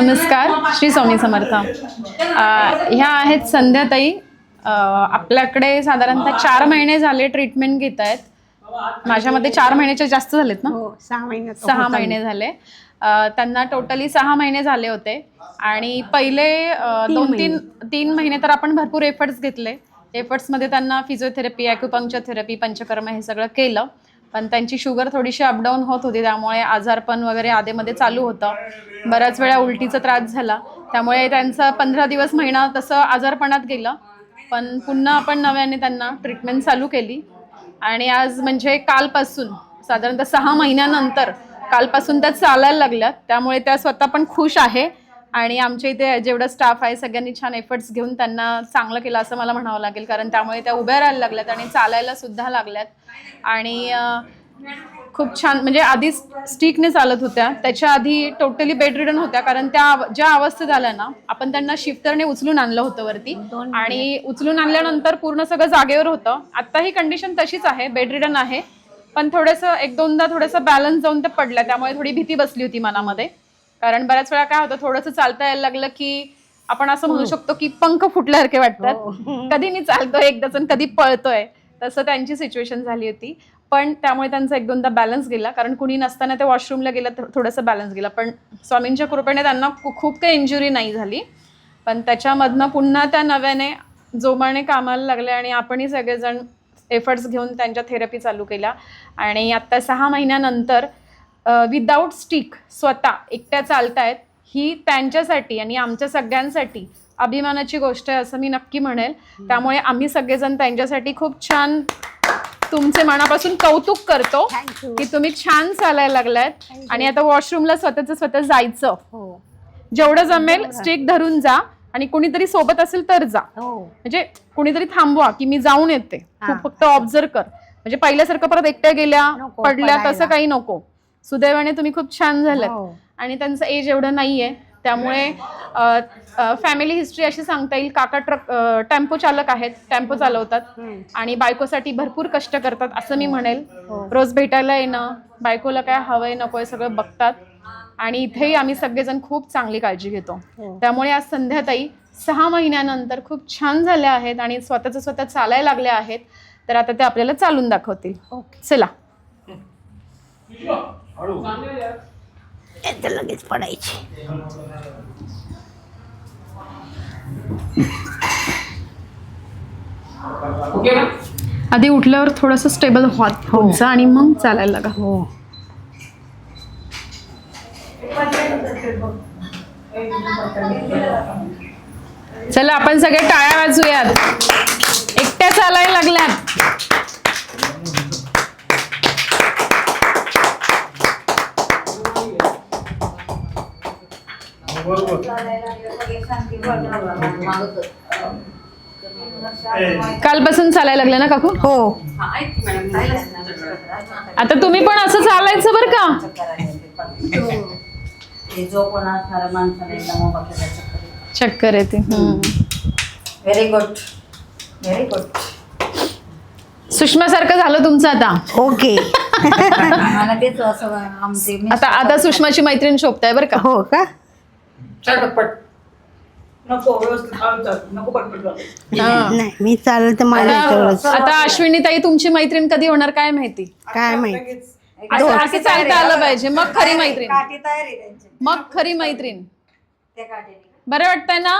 नमस्कार श्री स्वामी समर्थ. ह्या आहेत संध्याताई. आपल्याकडे साधारणतः चार महिने झाले ट्रीटमेंट घेत आहेत. माझ्या मते चार महिन्याच्या जास्त झालेत ना? हो सहा महिन्यात सहा. महिने झाले. अ, त्यांना टोटली सहा महिने झाले होते. आणि पहिले अ, तीन दोन महिने. तीन तीन महिने तर आपण भरपूर एफर्ट्स घेतले. एफर्ट्समध्ये त्यांना फिजिओथेरपी ॲक्युपंक्चर थेरपी पंचकर्म हे सगळं केलं. पण त्यांची शुगर थोडीशी अपडाऊन होत होती त्यामुळे आजारपण वगैरे आधेमध्ये चालू होतं. बऱ्याच वेळा उलटीचा त्रास झाला. त्यामुळे त्यांचं पंधरा दिवस महिना तसं आजारपणात गेलं. पण पुन्हा आपण नव्याने त्यांना ट्रीटमेंट चालू केली. आणि आज म्हणजे कालपासून साधारणतः सहा महिन्यानंतर कालपासून त्या चालायला लागल्या त्यामुळे त्या स्वतः पण खुश आहे. आणि आमच्या इथे जेवढं स्टाफ आहे सगळ्यांनी छान एफर्ट्स घेऊन त्यांना चांगलं केलं असं मला म्हणावं लागेल. कारण त्यामुळे त्या उभ्या राहायला लागल्यात आणि चालायला सुद्धा लागल्यात. आणि खूप छान म्हणजे आधी स्टिकने चालत होत्या. त्याच्या आधी टोटली बेड रिडन होत्या. कारण त्या ज्या अवस्थेत आल्या ना आपण त्यांना शिफ्टरने उचलून आणलं होतं वरती. आणि उचलून आणल्यानंतर पूर्ण सगळं जागेवर होतं. आता ही कंडिशन तशीच आहे बेड रिडन आहे. पण थोडंसं एक दोनदा थोडंसं बॅलन्स जाऊन ते पडल्या. त्यामुळे थोडी भीती बसली होती मनामध्ये. कारण बऱ्याच वेळा काय होतं थोडंसं चालता यायला लागलं की आपण असं म्हणू शकतो की पंख फुटल्यासारखे वाटतात. कधी मी चालतोय एकदाच आणि कधी पळतोय. तसं त्यांची सिच्युएशन झाली होती. पण त्यामुळे त्यांचा एक दोनदा बॅलन्स गेला. कारण कुणी नसताना ते वॉशरूमला गेलं तर थोडंसं बॅलन्स गेला. पण स्वामींच्या कृपेने त्यांना खूप काही इंजुरी नाही झाली. पण त्याच्यामधनं पुन्हा त्या नव्याने जोमाने कामाला लागल्या आणि आपणही सगळेजण एफर्ट्स घेऊन त्यांच्या थेरपी चालू केल्या. आणि आत्ता सहा महिन्यानंतर विदाऊट स्टिक स्वतः एकट्या चालतायत ही त्यांच्यासाठी आणि आमच्या सगळ्यांसाठी अभिमानाची गोष्ट आहे असं मी नक्की म्हणेल. त्यामुळे आम्ही सगळेजण त्यांच्यासाठी खूप छान तुमचे मनापासून कौतुक करतो. की तुम्ही छान चालायला लागलायत. आणि आता वॉशरूमला स्वतःच स्वतः जायचं. हो. जेवढं जमेल स्टिक धरून जा आणि कोणीतरी सोबत असेल तर जा. हो. म्हणजे कोणीतरी थांबवा की मी जाऊन येते. खूप फक्त ऑब्झर्व कर. म्हणजे पहिल्यासारखं परत एकट्या गेल्या पडल्या. तसं काही नको. सुदैवाने तुम्ही खूप छान झालात. हो. आणि त्यांचं एज एवढं नाहीये. त्यामुळे फॅमिली हिस्ट्री अशी सांगता येईल. काका ट्रक टेम्पो चालक आहेत. टेम्पो चालवतात. आणि बायकोसाठी भरपूर कष्ट करतात असं मी म्हणेल. हो. रोज भेटायला येणं बायकोला काय हवंय नकोय सगळं बघतात. आणि इथेही आम्ही सगळेजण खूप चांगली काळजी घेतो. हो. त्यामुळे आज संध्याताई सहा महिन्यानंतर खूप छान झाल्या आहेत आणि स्वतःच स्वतः चालायला लागल्या आहेत. तर आता ते आपल्याला चालून दाखवतील. चला. एकदा लगेच पडायची. आधी उठल्यावर थोडंसं स्टेबल होत होत जा आणि मग चालायला लागा. हो. चला आपण सगळे टाळ्या वाजूयात. एकट्या चालायला लागल्यात. कालपासून चालायला लागल्या ना काकू? हो. आता तुम्ही पण असं चालायचं बरं का? चक्कर येते. व्हेरी गुड व्हेरी गुड सुषमासारखं झालं तुमचं आता. ओके आता आता सुषमाची मैत्रीण शोभताय बरं का? हो का? नको व्यवस्थित चालू नको पटपट चालू. हा. नाही मी चालेल तर माझ्या आता तेवढंच आता अश्विनी ताई तुमची मैत्रीण कधी होणार काय माहिती? काय माहीत? असं असं चालता आलं पाहिजे. मग खरी मैत्रीण. काठी तयारी त्यांची. मग खरी मैत्रीण. त्या काठीने. बरं वाटतंय ना?